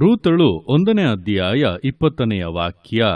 ರೂತಳು ಒಂದನೇ ಅಧ್ಯಾಯ ಇಪ್ಪತ್ತನೆಯ ವಾಕ್ಯ.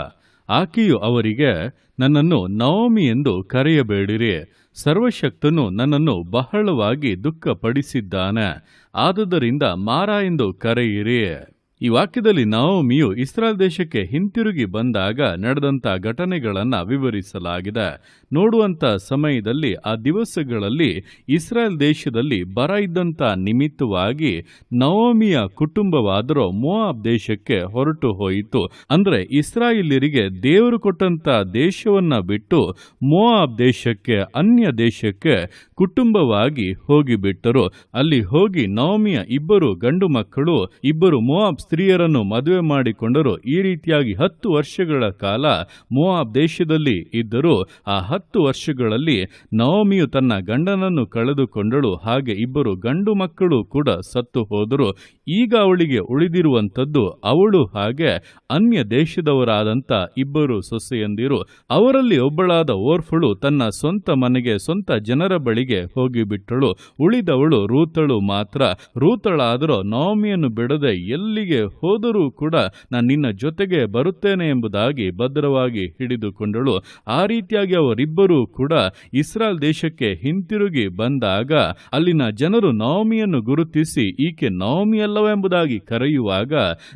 ಆಕೆಯು ಅವರಿಗೆ, ನನ್ನನ್ನು ನವಮಿ ಎಂದು ಕರೆಯಬೇಡಿರಿ. ಸರ್ವಶಕ್ತನು ನನ್ನನ್ನು ಬಹಳವಾಗಿ ದುಃಖಪಡಿಸಿದ್ದಾನೆ. ಆದುದರಿಂದ ಮಾರ ಎಂದು ಕರೆಯಿರಿ. ಈ ವಾಕ್ಯದಲ್ಲಿ ನವೋಮಿಯು ಇಸ್ರಾಯೇಲ್ ದೇಶಕ್ಕೆ ಹಿಂತಿರುಗಿ ಬಂದಾಗ ನಡೆದಂತ ಘಟನೆಗಳನ್ನು ವಿವರಿಸಲಾಗಿದೆ. ನೋಡುವಂತ ಸಮಯದಲ್ಲಿ, ಆ ದಿವಸಗಳಲ್ಲಿ ಇಸ್ರಾಯೇಲ್ ದೇಶದಲ್ಲಿ ಬರ ಇದ್ದಂತ ನಿಮಿತ್ತವಾಗಿ ನವೋಮಿಯ ಕುಟುಂಬವಾದರೂ ಮೋವಾಬ್ ದೇಶಕ್ಕೆ ಹೊರಟು ಹೋಯಿತು. ಅಂದರೆ ಇಸ್ರಾಯಿಲಿರಿಗೆ ದೇವರು ಕೊಟ್ಟಂತ ದೇಶವನ್ನ ಬಿಟ್ಟು ಮೋವಾಬ್ ದೇಶಕ್ಕೆ, ಅನ್ಯ ದೇಶಕ್ಕೆ ಕುಟುಂಬವಾಗಿ ಹೋಗಿಬಿಟ್ಟರು. ಅಲ್ಲಿ ಹೋಗಿ ನವಮಿಯ ಇಬ್ಬರು ಗಂಡು ಮಕ್ಕಳು, ಇಬ್ಬರು ಮೋವಾಬ್ ಸ್ತ್ರೀಯರನ್ನು ಮದುವೆ ಮಾಡಿಕೊಂಡರು. ಈ ರೀತಿಯಾಗಿ ಹತ್ತು ವರ್ಷಗಳ ಕಾಲ ಮೋವಾಬ್ ದೇಶದಲ್ಲಿ ಇದ್ದರು ಆ ಹತ್ತು ವರ್ಷಗಳಲ್ಲಿ ನವಮಿಯು ತನ್ನ ಗಂಡನನ್ನು ಕಳೆದುಕೊಂಡಳು. ಹಾಗೆ ಇಬ್ಬರು ಗಂಡು ಮಕ್ಕಳು ಕೂಡ ಸತ್ತು ಹೋದರು. ಈಗ ಅವಳಿಗೆ ಉಳಿದಿರುವಂಥದ್ದು ಅವಳು ಹಾಗೆ ಅನ್ಯ ದೇಶದವರಾದಂಥ ಇಬ್ಬರು ಸೊಸೆಯಂದಿರು. ಅವರಲ್ಲಿ ಒಬ್ಬಳಾದ ಓರ್ಫಳು ತನ್ನ ಸ್ವಂತ ಮನೆಗೆ ಸ್ವಂತ ಜನರ ಬಳಿಗೆ ಹೋಗಿಬಿಟ್ಟಳು. ಉಳಿದವಳು ರೂತಳು ಮಾತ್ರ. ರೂತಳಾದರೂ ನವಮಿಯನ್ನು ಬಿಡದೆ ಎಲ್ಲಿಗೆ ಹೋದರೂ ಕೂಡ ನಾನು ನಿನ್ನ ಜೊತೆಗೆ ಬರುತ್ತೇನೆ ಎಂಬುದಾಗಿ ಭದ್ರವಾಗಿ ಹಿಡಿದುಕೊಂಡಳು. ಆ ರೀತಿಯಾಗಿ ಅವರಿಬ್ಬರೂ ಕೂಡ ಇಸ್ರಾಲ್ ದೇಶಕ್ಕೆ ಹಿಂತಿರುಗಿ ಬಂದಾಗ ಅಲ್ಲಿನ ಜನರು ನವಮಿಯನ್ನು ಗುರುತಿಸಿ, ಈಕೆ ನವಮಿ ಅಲ್ಲವೆಂಬುದಾಗಿ ಕರೆಯುವಾಗ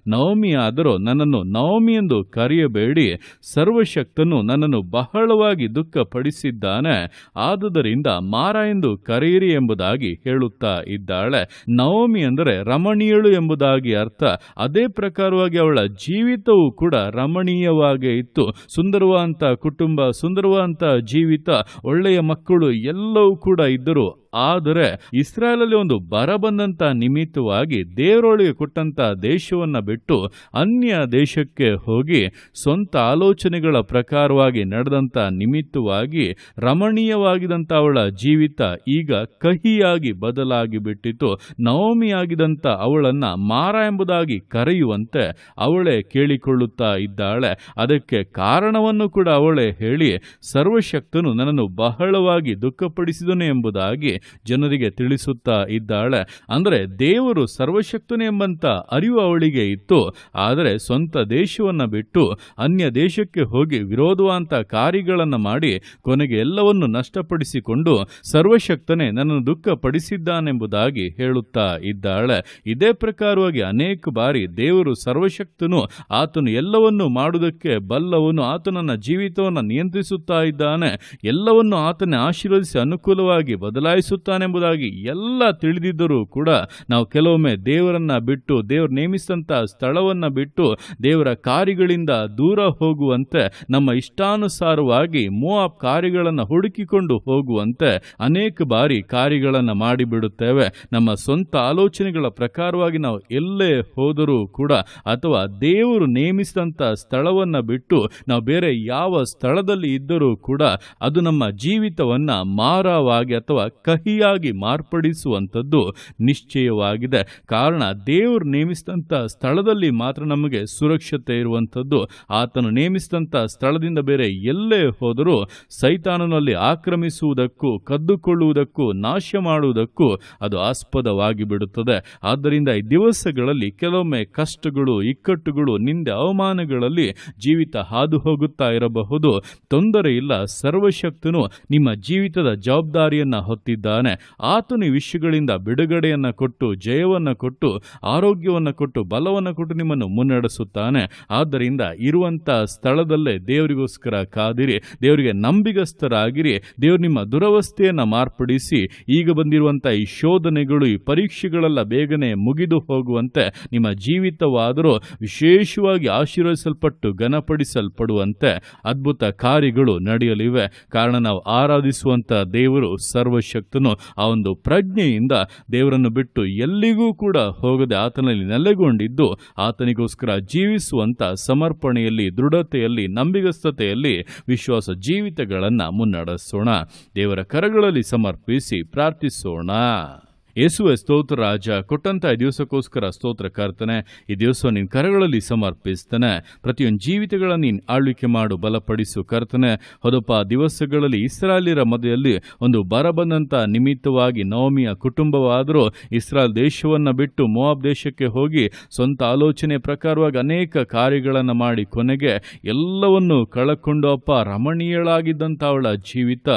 ನವಮಿ ಆದರೂ ನನ್ನನ್ನು ನವಮಿ ಎಂದು ಕರೆಯಬೇಡಿ. ಸರ್ವಶಕ್ತನು ನನ್ನನ್ನು ಬಹಳವಾಗಿ ದುಃಖಪಡಿಸಿದ್ದಾನೆ. ಆದುದರಿಂದ ಮಾರ ಎಂದು ಕರೆಯಿರಿ ಎಂಬುದಾಗಿ ಹೇಳುತ್ತಾ ಇದ್ದಾಳೆ. ನವಮಿ ಅಂದರೆ ರಮಣೀಯಳು ಎಂಬುದಾಗಿ ಅರ್ಥ ಅದೇ ಪ್ರಕಾರವಾಗಿ ಅವಳ ಜೀವಿತವೂ ಕೂಡ ರಮಣೀಯವಾಗೇ ಇತ್ತು. ಸುಂದರವಾದಂಥ ಕುಟುಂಬ ಸುಂದರವಾದಂಥ ಜೀವಿತ, ಒಳ್ಳೆಯ ಮಕ್ಕಳು ಎಲ್ಲವೂ ಕೂಡ ಇದ್ದರು. ಆದರೆ ಇಸ್ರಾಯೇಲಲ್ಲಿ ಒಂದು ಬರ ಬಂದಂತ ನಿಮಿತ್ತವಾಗಿ ದೇವರೊಳಗೆ ಕೊಟ್ಟಂತ ದೇಶವನ್ನ ಬಿಟ್ಟು ಅನ್ಯ ದೇಶಕ್ಕೆ ಹೋಗಿ ಸ್ವಂತ ಆಲೋಚನೆಗಳ ಪ್ರಕಾರವಾಗಿ ನಡೆದಂತ ನಿಮಿತ್ತವಾಗಿ ರಮಣೀಯವಾಗಿದಂಥ ಅವಳ ಜೀವಿತ ಈಗ ಕಹಿಯಾಗಿ ಬದಲಾಗಿ ಬಿಟ್ಟಿತು. ನವಮಿಯಾಗಿದಂತ ಅವಳನ್ನ ಮಾರ ಎಂಬುದಾಗಿ ಕರೆಯುವಂತೆ ಅವಳೇ ಕೇಳಿಕೊಳ್ಳುತ್ತಾ ಇದ್ದಾಳೆ. ಅದಕ್ಕೆ ಕಾರಣವನ್ನು ಕೂಡ ಅವಳೇ ಹೇಳಿ ಸರ್ವಶಕ್ತನು ನನ್ನನ್ನು ಬಹಳವಾಗಿ ದುಃಖಪಡಿಸಿದನು ಎಂಬುದಾಗಿ ಜನರಿಗೆ ತಿಳಿಸುತ್ತಾ ಇದ್ದಾಳೆ. ಅಂದರೆ ದೇವರು ಸರ್ವಶಕ್ತನೇ ಎಂಬಂತ ಅರಿವು ಅವಳಿಗೆ ಇತ್ತು. ಆದರೆ ಸ್ವಂತ ದೇಶವನ್ನ ಬಿಟ್ಟು ಅನ್ಯ ದೇಶಕ್ಕೆ ಹೋಗಿ ವಿರೋಧವಾಂತ ಕಾರ್ಯಗಳನ್ನು ಮಾಡಿ ಕೊನೆಗೆ ಎಲ್ಲವನ್ನು ನಷ್ಟಪಡಿಸಿಕೊಂಡು ಸರ್ವಶಕ್ತನೇ ನನ್ನನ್ನು ದುಃಖಪಡಿಸಿದ್ದಾನೆಂಬುದಾಗಿ ಹೇಳುತ್ತಾ ಇದ್ದಾಳೆ. ಇದೇ ಪ್ರಕಾರವಾಗಿ ಅನೇಕ ಬಾರಿ ದೇವರು ಸರ್ವಶಕ್ತನು, ಆತನು ಎಲ್ಲವನ್ನು ಮಾಡುವುದಕ್ಕೆ ಬಲ್ಲವನು ಆತನನ್ನ ಜೀವಿತವನ್ನು ನಿಯಂತ್ರಿಸುತ್ತಾ ಇದ್ದಾನೆ. ಎಲ್ಲವನ್ನು ಆತನೇ ಆಶೀರ್ವದಿಸಿ ಅನುಕೂಲವಾಗಿ ಬದಲಾಯಿಸುತ್ತಾನೆಂಬುದಾಗಿ ಎಲ್ಲ ತಿಳಿದಿದ್ದರೂ ಕೂಡ ನಾವು ಕೆಲವೊಮ್ಮೆ ದೇವರನ್ನ ಬಿಟ್ಟು, ದೇವರು ನೇಮಿಸಿದಂಥ ಸ್ಥಳವನ್ನ ಬಿಟ್ಟು, ದೇವರ ಕಾರ್ಯಗಳಿಂದ ದೂರ ಹೋಗುವಂತೆ, ನಮ್ಮ ಇಷ್ಟಾನುಸಾರವಾಗಿ ಮೋಹ ಕಾರ್ಯಗಳನ್ನು ಹುಡುಕಿಕೊಂಡು ಹೋಗುವಂತೆ ಅನೇಕ ಬಾರಿ ಕಾರ್ಯಗಳನ್ನು ಮಾಡಿಬಿಡುತ್ತೇವೆ. ನಮ್ಮ ಸ್ವಂತ ಆಲೋಚನೆಗಳ ಪ್ರಕಾರವಾಗಿ ನಾವು ಎಲ್ಲೇ ಹೋದರೂ ಕೂಡ ಅಥವಾ ದೇವರು ನೇಮಿಸಿದಂಥ ಸ್ಥಳವನ್ನ ಬಿಟ್ಟು ನಾವು ಬೇರೆ ಯಾವ ಸ್ಥಳದಲ್ಲಿ ಇದ್ದರೂ ಕೂಡ ಅದು ನಮ್ಮ ಜೀವಿತವನ್ನ ಮಾರವಾಗಿ ಅಥವಾ ಕಹಿಯಾಗಿ ಮಾರ್ಪಡಿಸುವಂಥದ್ದು ನಿಶ್ಚಯವಾಗಿದೆ. ಕಾರಣ ದೇವರು ನೇಮಿಸಿದಂಥ ಸ್ಥಳದಲ್ಲಿ ಮಾತ್ರ ನಮಗೆ ಸುರಕ್ಷತೆ ಇರುವಂಥದ್ದು. ಆತನು ನೇಮಿಸಿದಂಥ ಸ್ಥಳದಿಂದ ಬೇರೆ ಎಲ್ಲೇ ಹೋದರೂ ಸೈತಾನನಲ್ಲಿ ಆಕ್ರಮಿಸುವುದಕ್ಕೂ, ಕದ್ದುಕೊಳ್ಳುವುದಕ್ಕೂ, ನಾಶ ಮಾಡುವುದಕ್ಕೂ ಅದು ಆಸ್ಪದವಾಗಿ ಬಿಡುತ್ತದೆ ಆದ್ದರಿಂದ ಈ ದಿವಸಗಳಲ್ಲಿ ಕೆಲವೊಮ್ಮೆ ಕಷ್ಟಗಳು, ಇಕ್ಕಟ್ಟುಗಳು, ನಿಂದೆ, ಅವಮಾನಗಳಲ್ಲಿ ಜೀವಿತ ಹಾದು ಹೋಗುತ್ತಾ ಇರಬಹುದು. ತೊಂದರೆ ಇಲ್ಲ, ಸರ್ವಶಕ್ತನು ನಿಮ್ಮ ಜೀವಿತದ ಜವಾಬ್ದಾರಿಯನ್ನ ಹೊತ್ತಿದ್ದಾನೆ ಆತನು ವಿಷಯಗಳಿಂದ ಬಿಡುಗಡೆಯನ್ನು ಕೊಟ್ಟು, ಜಯವನ್ನ ಕೊಟ್ಟು, ಆರೋಗ್ಯವನ್ನ ಕೊಟ್ಟು, ಬಲವನ್ನು ಕೊಟ್ಟು ನಿಮ್ಮನ್ನು ಮುನ್ನಡೆಸುತ್ತಾನೆ. ಆದ್ದರಿಂದ ಇರುವಂತ ಸ್ಥಳದಲ್ಲೇ ದೇವರಿಗೋಸ್ಕರ ಕಾದಿರಿ. ದೇವರಿಗೆ ನಂಬಿಗಸ್ತರಾಗಿರಿ ದೇವರು ನಿಮ್ಮ ದುರವಸ್ಥೆಯನ್ನ ಮಾರ್ಪಡಿಸಿ. ಈಗ ಬಂದಿರುವಂತ ಈ ಶೋಧನೆಗಳು, ಈ ಪರೀಕ್ಷೆಗಳೆಲ್ಲ ಬೇಗನೆ ಮುಗಿದು ಹೋಗುವಂತೆ ನಿಮ್ಮ ಜೀವಿತವಾದರೂ ವಿಶೇಷವಾಗಿ ಆಶೀರ್ವದಿಸಲ್ಪಟ್ಟು, ಘನಪಡಿಸಲ್ಪಡುವಂತೆ ಅದ್ಭುತ ಕಾರ್ಯಗಳು ನಡೆಯಲಿವೆ. ಕಾರಣ ನಾವು ಆರಾಧಿಸುವಂತ ದೇವರು ಸರ್ವಶಕ್ತನು ಆ ಒಂದು ಪ್ರಜ್ಞೆಯಿಂದ ದೇವರನ್ನು ಬಿಟ್ಟು ಎಲ್ಲಿಗೂ ಕೂಡ ಹೋಗದೆ ಆತನಲ್ಲಿ ನೆಲೆಗೊಂಡಿದ್ದು, ಆತನಿಗೋಸ್ಕರ ಜೀವಿಸುವಂಥ ಸಮರ್ಪಣೆಯಲ್ಲಿ, ದೃಢತೆಯಲ್ಲಿ, ನಂಬಿಗಸ್ತತೆಯಲ್ಲಿ ವಿಶ್ವಾಸ ಜೀವಿತಗಳನ್ನು ಮುನ್ನಡೆಸೋಣ. ದೇವರ ಕರಗಳಲ್ಲಿ ಸಮರ್ಪಿಸಿ ಪ್ರಾರ್ಥಿಸೋಣ. ಯೇಸುವೆ ಸ್ತೋತ್ರ ರಾಜ, ಕೊಟ್ಟಂತ ಈ ದಿವಸಕ್ಕೋಸ್ಕರ ಸ್ತೋತ್ರ ಕರ್ತನೆ, ಈ ದಿವಸ ನಿನ್ನ ಕರಗಳಲ್ಲಿ ಸಮರ್ಪಿಸ್ತಾನೆ. ಪ್ರತಿಯೊಂದು ಜೀವಿತಗಳ ನೀನು ಆಳ್ವಿಕೆ ಮಾಡು, ಬಲಪಡಿಸು ಕರ್ತನೆ. ಹೊದಪ್ಪ, ದಿವಸಗಳಲ್ಲಿ ಇಸ್ರಾಲಿರ ಮದುವೆಯಲ್ಲಿ ಒಂದು ಬರ ಬಂದಂತ ನಿಮಿತ್ತವಾಗಿ ನವಮಿಯ ಕುಟುಂಬವಾದರೂ ಇಸ್ರಾಯೇಲ್ ದೇಶವನ್ನ ಬಿಟ್ಟು ಮೋವಾಬ್ ದೇಶಕ್ಕೆ ಹೋಗಿ ಸ್ವಂತ ಆಲೋಚನೆ ಪ್ರಕಾರವಾಗಿ ಅನೇಕ ಕಾರ್ಯಗಳನ್ನು ಮಾಡಿ ಕೊನೆಗೆ ಎಲ್ಲವನ್ನು ಕಳಕೊಂಡು ಅಪ್ಪ ರಮಣೀಯಳಾಗಿದ್ದಂಥ ಅವಳ ಜೀವಿತ,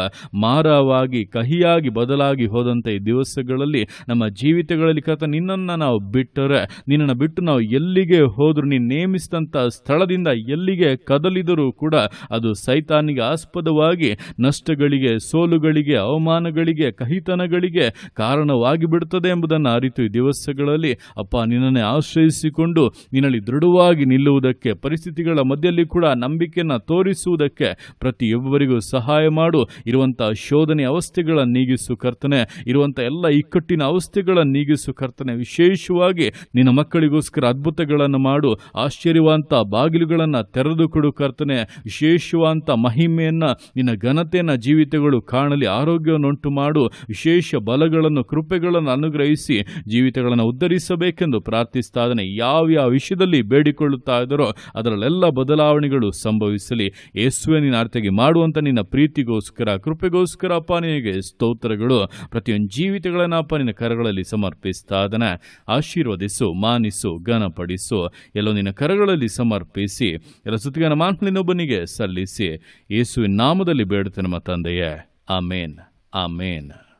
ಮಾರವಾಗಿ ಕಹಿಯಾಗಿ ಬದಲಾಗಿ ಹೋದಂಥ ಈ ದಿವಸಗಳಲ್ಲಿ ನಮ್ಮ ಜೀವಿತಗಳಲ್ಲಿ ಕರ್ತ ನಿನ್ನನ್ನು ನಾವು ಬಿಟ್ಟರೆ, ನಿನ್ನನ್ನು ಬಿಟ್ಟು ನಾವು ಎಲ್ಲಿಗೆ ಹೋದರೂ, ನೀನು ನೇಮಿಸಿದಂಥ ಸ್ಥಳದಿಂದ ಎಲ್ಲಿಗೆ ಕದಲಿದರೂ ಕೂಡ ಅದು ಸೈತಾನಿಗೆ ಆಸ್ಪದವಾಗಿ ನಷ್ಟಗಳಿಗೆ, ಸೋಲುಗಳಿಗೆ, ಅವಮಾನಗಳಿಗೆ, ಕಹಿತನಗಳಿಗೆ ಕಾರಣವಾಗಿ ಬಿಡುತ್ತದೆ ಎಂಬುದನ್ನು ಅರಿತು ಈ ದಿವಸಗಳಲ್ಲಿ, ಅಪ್ಪ ನಿನ್ನನ್ನೇ ಆಶ್ರಯಿಸಿಕೊಂಡು ನಿನ್ನಲ್ಲಿ ದೃಢವಾಗಿ ನಿಲ್ಲುವುದಕ್ಕೆ, ಪರಿಸ್ಥಿತಿಗಳ ಮಧ್ಯದಲ್ಲಿ ಕೂಡ ನಂಬಿಕೆಯನ್ನು ತೋರಿಸುವುದಕ್ಕೆ ಪ್ರತಿಯೊಬ್ಬರಿಗೂ ಸಹಾಯ ಮಾಡು. ಇರುವಂಥ ಶೋಧನೆ ಅವಸ್ಥೆಗಳನ್ನು ನೀಗಿಸು ಕರ್ತನೆ. ಇರುವಂಥ ಎಲ್ಲ ಇಕ್ಕಟ್ಟಿನ ಅವಸ್ಥೆಗಳ ನೀಗಿಸು, ಕರ್ತನೆ. ವಿಶೇಷವಾಗಿ ನಿನ್ನ ಮಕ್ಕಳಿಗೋಸ್ಕರ ಅದ್ಭುತಗಳನ್ನು ಮಾಡು, ಆಶ್ಚರ್ಯವಂತ ಬಾಗಿಲುಗಳನ್ನು ತೆರೆದು ಕೊಡು ಕರ್ತನೆ. ವಿಶೇಷವಾದ ಮಹಿಮೆಯನ್ನ, ನಿನ್ನ ಘನತೆಯನ್ನು ಜೀವಿತಗಳು ಕಾಣಲಿ, ಆರೋಗ್ಯವನ್ನುಂಟು ಮಾಡು. ವಿಶೇಷ ಬಲಗಳನ್ನು, ಕೃಪೆಗಳನ್ನು ಅನುಗ್ರಹಿಸಿ ಜೀವಿತಗಳನ್ನು ಉದ್ಧರಿಸಬೇಕೆಂದು ಪ್ರಾರ್ಥಿಸ್ತಾ ಇದ್ದಾನೆ. ಯಾವ ಯಾವ ವಿಷಯದಲ್ಲಿ ಬೇಡಿಕೊಳ್ಳುತ್ತಾ ಇದ್ದರೋ ಅದರಲ್ಲೆಲ್ಲ ಬದಲಾವಣೆಗಳು ಸಂಭವಿಸಲಿ. ಯೇಸುವೆ ನಿನ್ನ ಅರ್ಥಗೆ ಮಾಡುವಂಥ ನಿನ್ನ ಪ್ರೀತಿಗೋಸ್ಕರ, ಕೃಪೆಗೋಸ್ಕರ ಅಪ್ಪ ನಿನಗೆ ಸ್ತೋತ್ರಗಳು. ಪ್ರತಿಯೊಂದು ಜೀವಿತಗಳನ್ನು ಅಪ್ಪ ನಿನ್ನ ಕರಗಳಲ್ಲಿ ಸಮರ್ಪಿಸ್ತಾ ಅದನ್ನು ಆಶೀರ್ವದಿಸು, ಮಾನಿಸು, ಘನಪಡಿಸು. ಎಲ್ಲೋ ನಿನ್ನ ಕರಗಳಲ್ಲಿ ಸಮರ್ಪಿಸಿ, ಎಲ್ಲ ಸುತ್ತಿಗನ ಮಾನ್ಪಲಿನೊಬ್ಬನಿಗೆ ಸಲ್ಲಿಸಿ. ಯೇಸುವಿನ ನಾಮದಲ್ಲಿ ಬೇಡುತ್ತೆ ನಮ್ಮ ತಂದೆಯೇ. ಆಮೇನ್. ಆಮೇನ್.